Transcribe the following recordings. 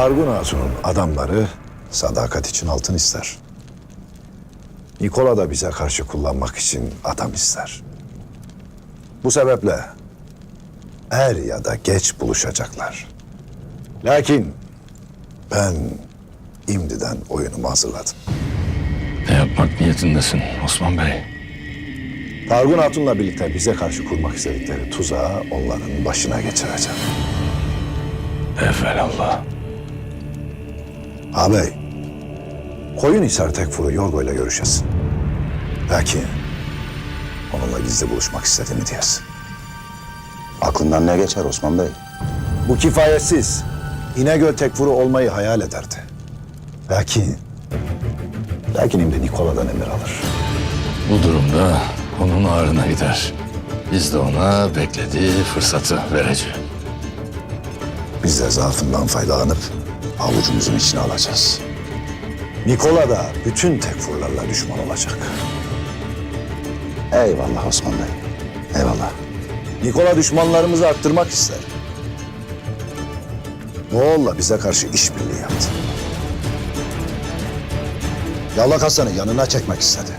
Argun Hatun'un adamları sadakat için altın ister. Nikola da bize karşı kullanmak için adam ister. Bu sebeple er ya da geç buluşacaklar. Lakin ben imdiden oyunumu hazırladım. Ne yapmak niyetindesin Osman Bey? Targun Hatun'la birlikte bize karşı kurmak istedikleri tuzağı onların başına geçireceğim. Evelallah. Ağabey, koyun hisar tekfuru Yorgo ile görüşesin. Lakin onunla gizli buluşmak istediğimi diyesin. Aklından ne geçer Osman Bey? Bu kifayetsiz. İnegöl tekfuru olmayı hayal ederdi. Lakin, lakin şimdi Nikola'dan emir alır. Bu durumda onun ağrına gider. Biz de ona beklediği fırsatı vereceğiz. Biz de zaafından faydalanıp avucumuzun içine alacağız. Nikola da bütün tekfurlarla düşman olacak. Eyvallah Osman Bey. Eyvallah. Nikola düşmanlarımızı arttırmak ister. Moğol'la bize karşı işbirliği yaptı. Yalak Hasan'ı yanına çekmek istedi.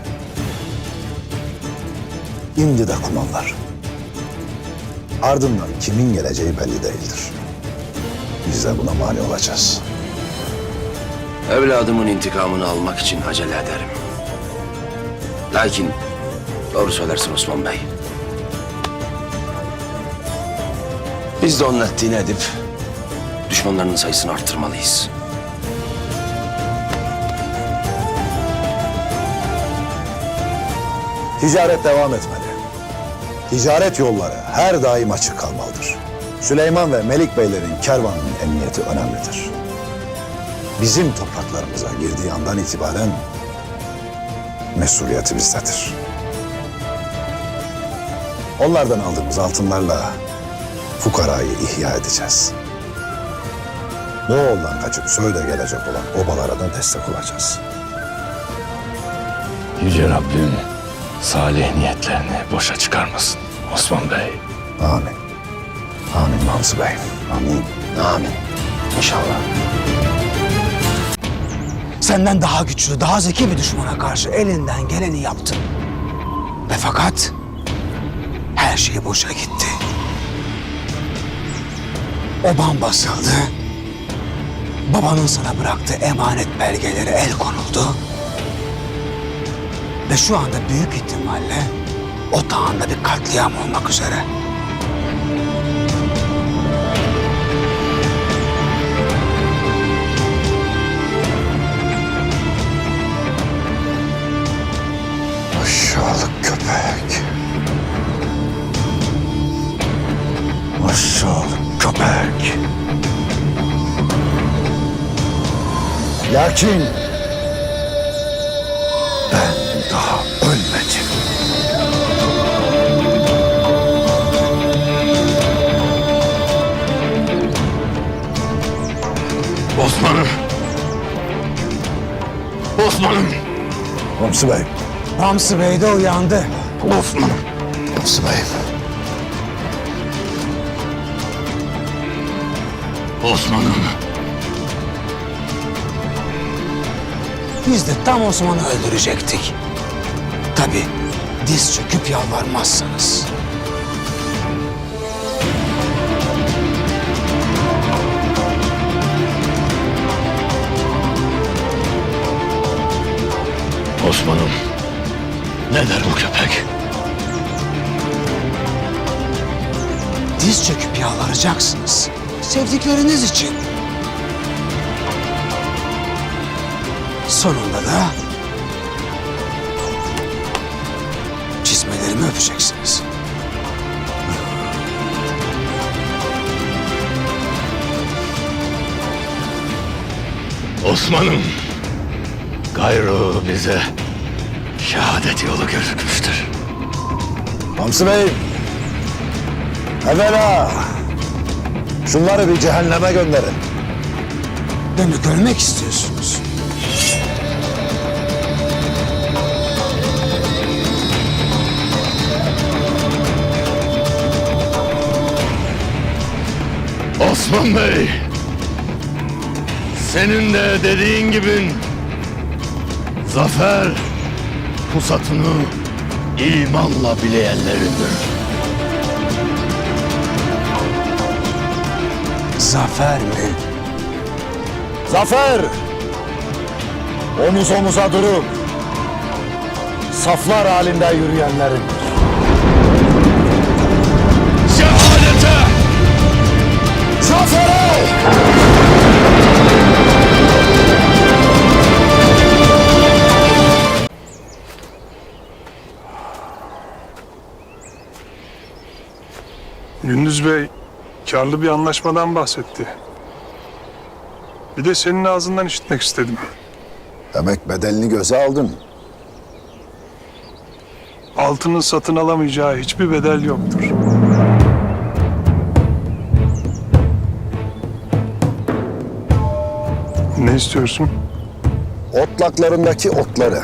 İndi de kumanlar. Ardından kimin geleceği belli değildir. Biz de buna mani olacağız. Evladımın intikamını almak için acele ederim. Lakin doğru söylersin Osman Bey. Biz de onun ettiğini edip düşmanlarının sayısını arttırmalıyız. Ticaret devam etmeli. Ticaret yolları her daim açık kalmalıdır. Süleyman ve Melik Beylerin kervanının emniyeti önemlidir. Bizim topraklarımıza girdiği andan itibaren mesuliyeti bizdedir. Onlardan aldığımız altınlarla fukarayı ihya edeceğiz. Moğol'dan kaçıp Söğüt'e gelecek olan obalara da destek olacağız. Yüce Rabbim salih niyetlerini boşa çıkarmasın Osman Bey. Amin. Amin Mansı Bey. Amin. Amin. İnşallah. Senden daha güçlü, daha zeki bir düşmana karşı elinden geleni yaptın. Ve fakat her şey boşa gitti. Oban basıldı. Babanın sana bıraktığı emanet belgelere el konuldu. Ve şu anda büyük ihtimalle otağında bir katliam olmak üzere. Aşağılık köpek. Aşağılık köpek. Lakin ben daha ölmedim. Osman'ım! Osman'ım! Hamsi Bey. Ramsı Bey de uyandı. Osman'ım! Hamsi Bey. Osman'ım! Biz de tam Osman'ı öldürecektik. Tabii diz çöküp yalvarmazsanız. Osman'ım! Ne der bu köpek? Diz çöküp yalvaracaksınız. Sevdikleriniz için. Sonunda da çizmelerimi öpeceksiniz. Osman'ım! Gayrı bize şehadet yolu gözükmüştür. Hamsi Bey. Evvela şunları bir cehenneme gönderin. Demek ölmek istiyorsunuz. Osman Bey! senin de dediğin gibi zafer pusatını imanla bileyenlerindir. Zafer mi? Zafer! Omuz omuza durup saflar halinde yürüyenlerin. Şehadete! Zafere! Gündüz Bey karlı bir anlaşmadan bahsetti. Bir de senin ağzından işitmek istedim. Demek bedelini göze aldın. Altının satın alamayacağı hiçbir bedel yoktur. Ne istiyorsun? Otlaklarındaki otları.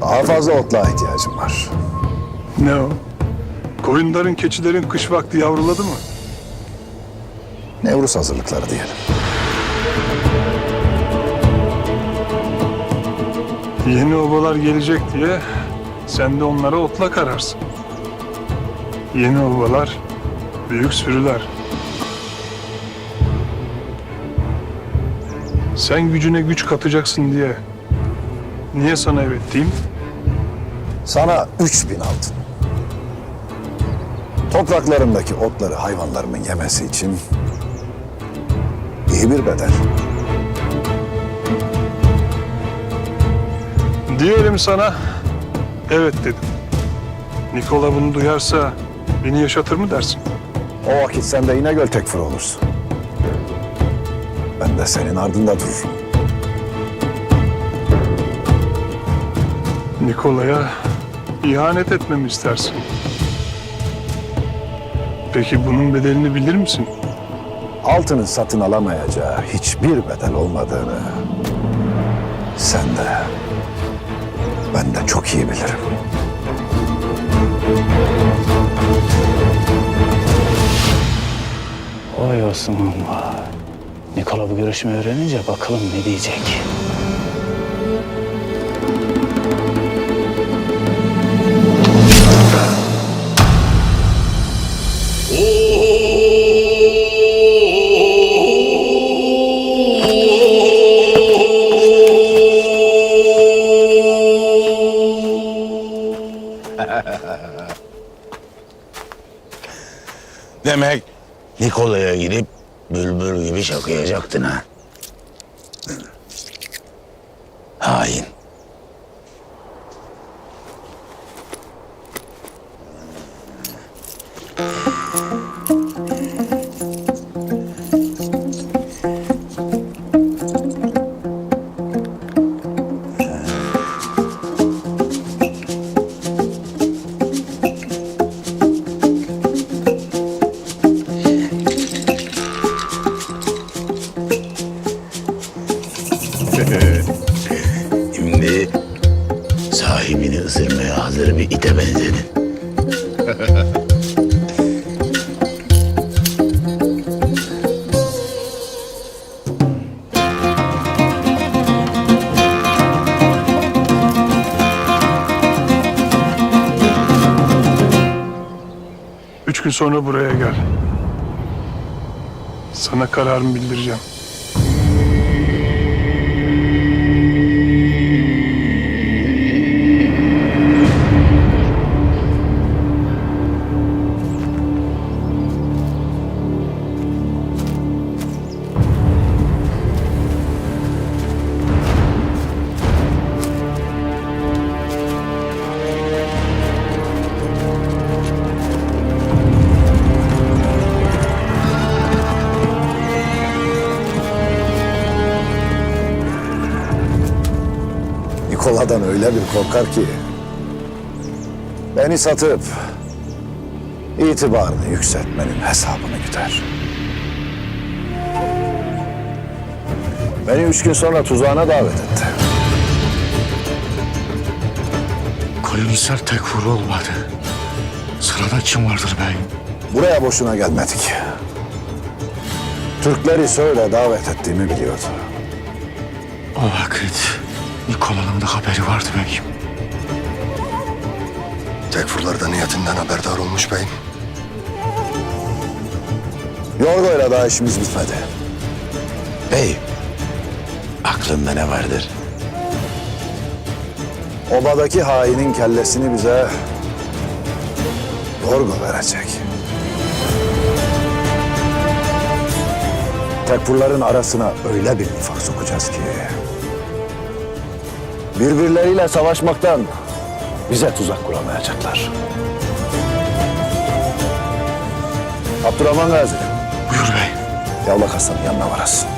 Daha fazla otluğa ihtiyacım var. Ne o? Koyunların, keçilerin kış vakti yavruladı mı? Nevruz hazırlıkları diyelim. Yeni obalar gelecek diye sen de onlara otlak ararsın. Yeni obalar, büyük sürüler. Sen gücüne güç katacaksın diye niye sana evet diyeyim? Sana üç bin altın. Topraklarımdaki otları hayvanlarımın yemesi için iyi bir bedel. Diyelim sana evet dedim. Nikola bunu duyarsa beni yaşatır mı dersin? O vakit sen de İnegöl tekfur olursun. Ben de senin ardında dururum. Nikola'ya ihanet etmemi istersin. Peki bunun bedelini bilir misin? Altının satın alamayacağı hiçbir bedel olmadığını sen de ben de çok iyi bilirim. Vay Osman vay. Nikola bu görüşmeyi öğrenince bakalım ne diyecek. Demek Nikola'ya gidip bülbül gibi şakayacaktın ha. Hain. Gün sonra buraya gel. Sana kararımı bildireceğim. Nikola'dan öyle bir korkar ki beni satıp itibarını yükseltmenin hesabını güder. Beni üç gün sonra tuzağına davet etti. Koloniser tekfur olmadı. Sırada kim vardır bey? Buraya boşuna gelmedik. Türkleri söyle davet ettiğimi biliyordu. O vakit Nikola'nın da haberi vardı beyim. Tekfurlar niyetinden haberdar olmuş beyim. Yorgo'yla daha işimiz bitmedi. Bey, aklında ne vardır? Obadaki hainin kellesini bize Yorgo verecek. Tekfurların arasına öyle bir nifak sokacağız ki... ...birbirleriyle savaşmaktan bize tuzak kuramayacaklar. Abdurrahman Gazi, Buyur bey. Yavlak Hasan'ın yanına varasın.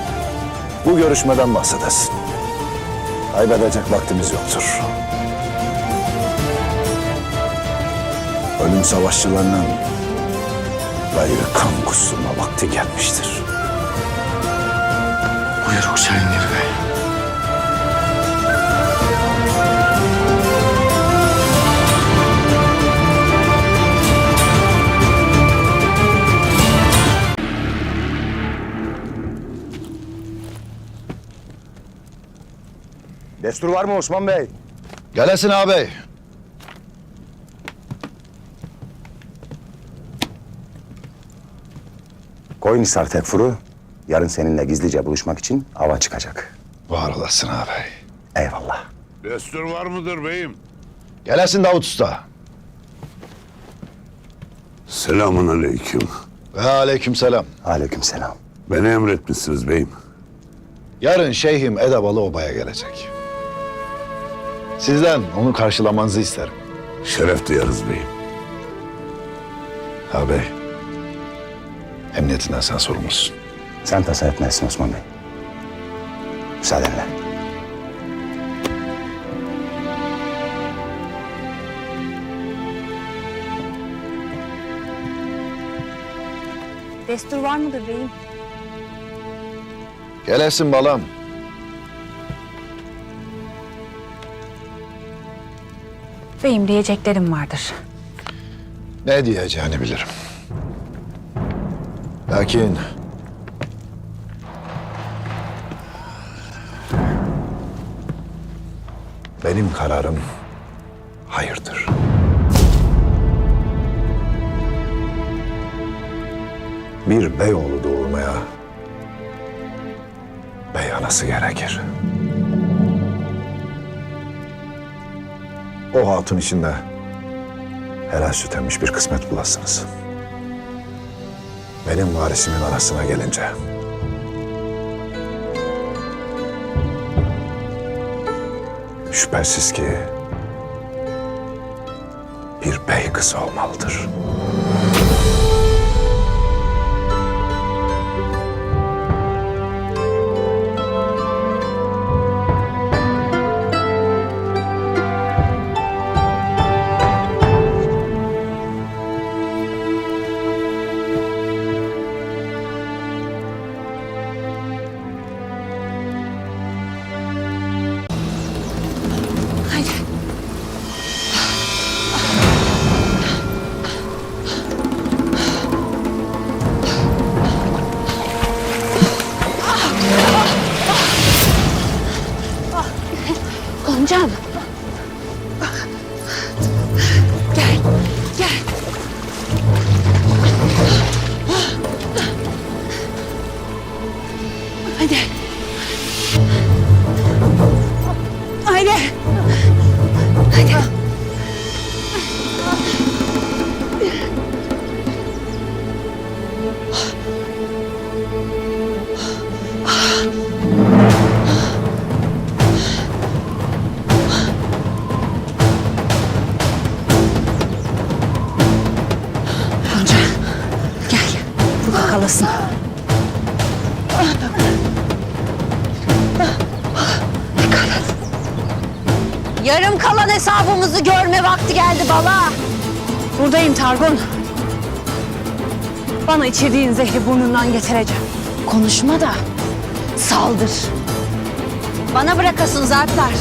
Bu görüşmeden bahsedesin. Kaybedecek vaktimiz yoktur. Ölüm savaşçılarının gayrı kan kusturma vakti gelmiştir. Buyruk senindir bey. Destur var mı Osman Bey? Gelesin ağabey. Koyunhisar Tekfur'u yarın seninle gizlice buluşmak için ava çıkacak. Var olasın ağabey. Eyvallah. Destur var mıdır beyim? Gelesin Davut Usta. Selamun aleyküm. Ve aleyküm selam. Aleykümselam. Beni emretmişsiniz beyim. Yarın Şeyhim Edebalı Oba'ya gelecek. Sizden onu karşılamanızı isterim. Şeref duyarız beyim. Ağabey. Emniyetinden sen sorumlusun. Sen tasa etmezsin Osman Bey. Müsaadenle. Destur var mıdır beyim? Gelesin balam. Beyim diyeceklerim vardır. Ne diyeceğini bilirim. Lakin... Benim kararım hayırdır. Bir beyoğlu doğurmaya bey anası gerekir. O hatun içinde helal süt emmiş bir kısmet bulasınız. Benim varisimin arasına gelince... Şüphesiz ki bir bey kızı olmalıdır. Goncam. Yarım kalan hesabımızı görme vakti geldi bala. Buradayım Targun. Bana içirdiğin zehri burnundan getireceğim. Konuşma da saldır. Bana bırakasın zartlar.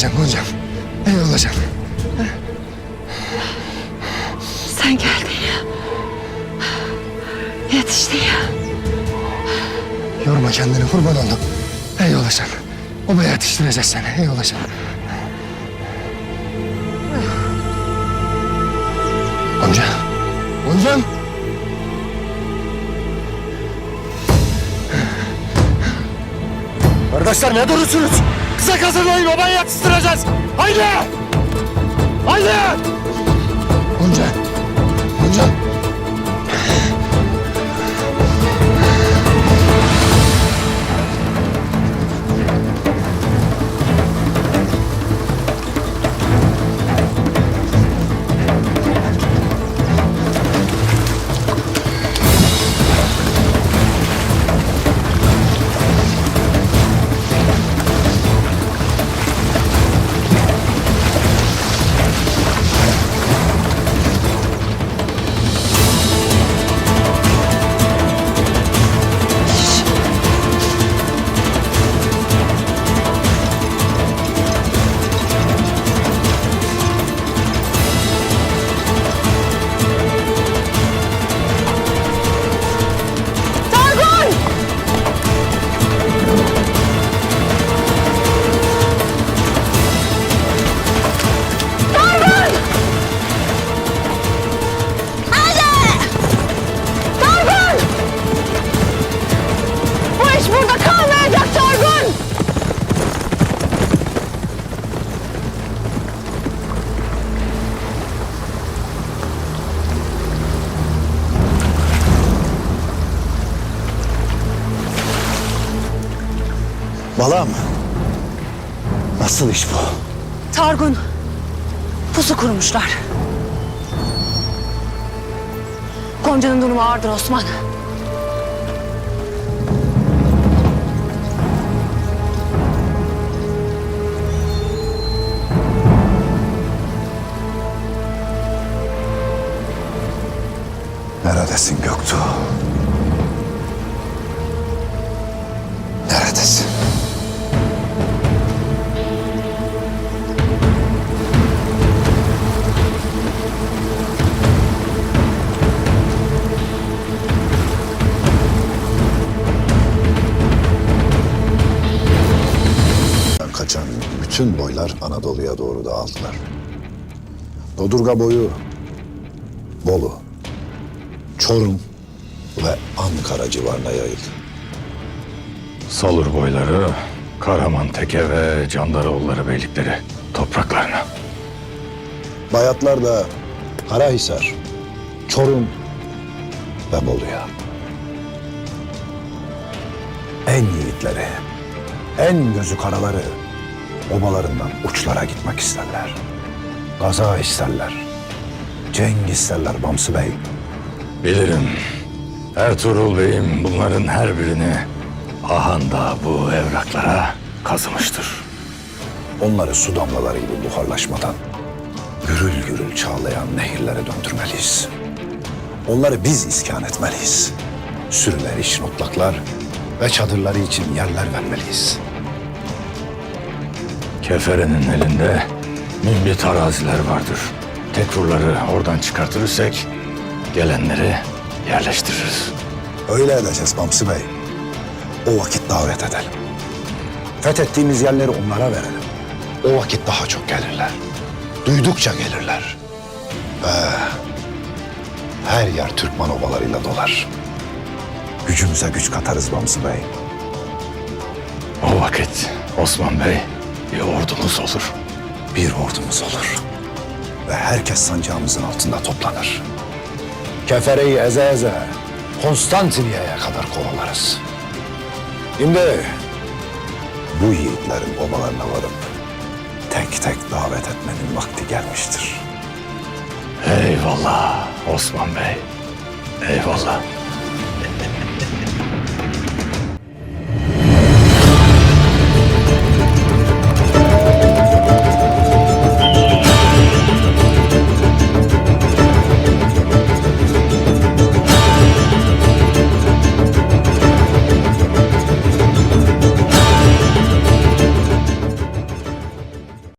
olacağım Gonca'm. Ben olacağım. Sen geldin ya. Yetiştin ya. Yorma kendini kurban oldum. Ey olacağım. Obaya yetiştireceğiz seni. Ey olacağım. Gonca. Gonca'm. Kardeşler ne durursunuz? Kısa kazanmayın babayı yetiştireceğiz. Haydi! Haydi! Gonca. Pusu kurmuşlar. Gonca'nın durumu ağırdır Osman. Neredesin Göktuğ? Boylar Anadolu'ya doğru dağıldılar. Dodurga boyu, Bolu, Çorum ve Ankara civarına yayıldı. Salur boyları, Karaman Teke ve Candaroğulları beylikleri topraklarına. Bayatlar da Karahisar, Çorum ve Bolu'ya. En yiğitleri, en gözü karaları obalarından uçlara gitmek isterler. Gaza isterler. Cenk isterler Bamsı Bey. Bilirim. Ertuğrul Bey'im bunların her birini ahanda bu evraklara kazımıştır. Onları su damlaları gibi buharlaşmadan gürül gürül çağlayan nehirlere döndürmeliyiz. Onları biz iskan etmeliyiz. Sürüleri için otlaklar ve çadırları için yerler vermeliyiz. Kefere'nin elinde mümbit araziler vardır. Tekfurları oradan çıkartırsak gelenleri yerleştiririz. Öyle edeceğiz Bamsı Bey. O vakit davet edelim. Fethettiğimiz yerleri onlara verelim. O vakit daha çok gelirler. Duydukça gelirler. Ve her yer Türkmen obalarıyla dolar. Gücümüze güç katarız Bamsı Bey. O vakit Osman Bey bir ordumuz olur. Bir ordumuz olur. Ve herkes sancağımızın altında toplanır. Kefereyi eze eze Konstantiniyye'ye kadar kovalarız. Şimdi bu yiğitlerin obalarına varıp tek tek davet etmenin vakti gelmiştir. Eyvallah Osman Bey. Eyvallah.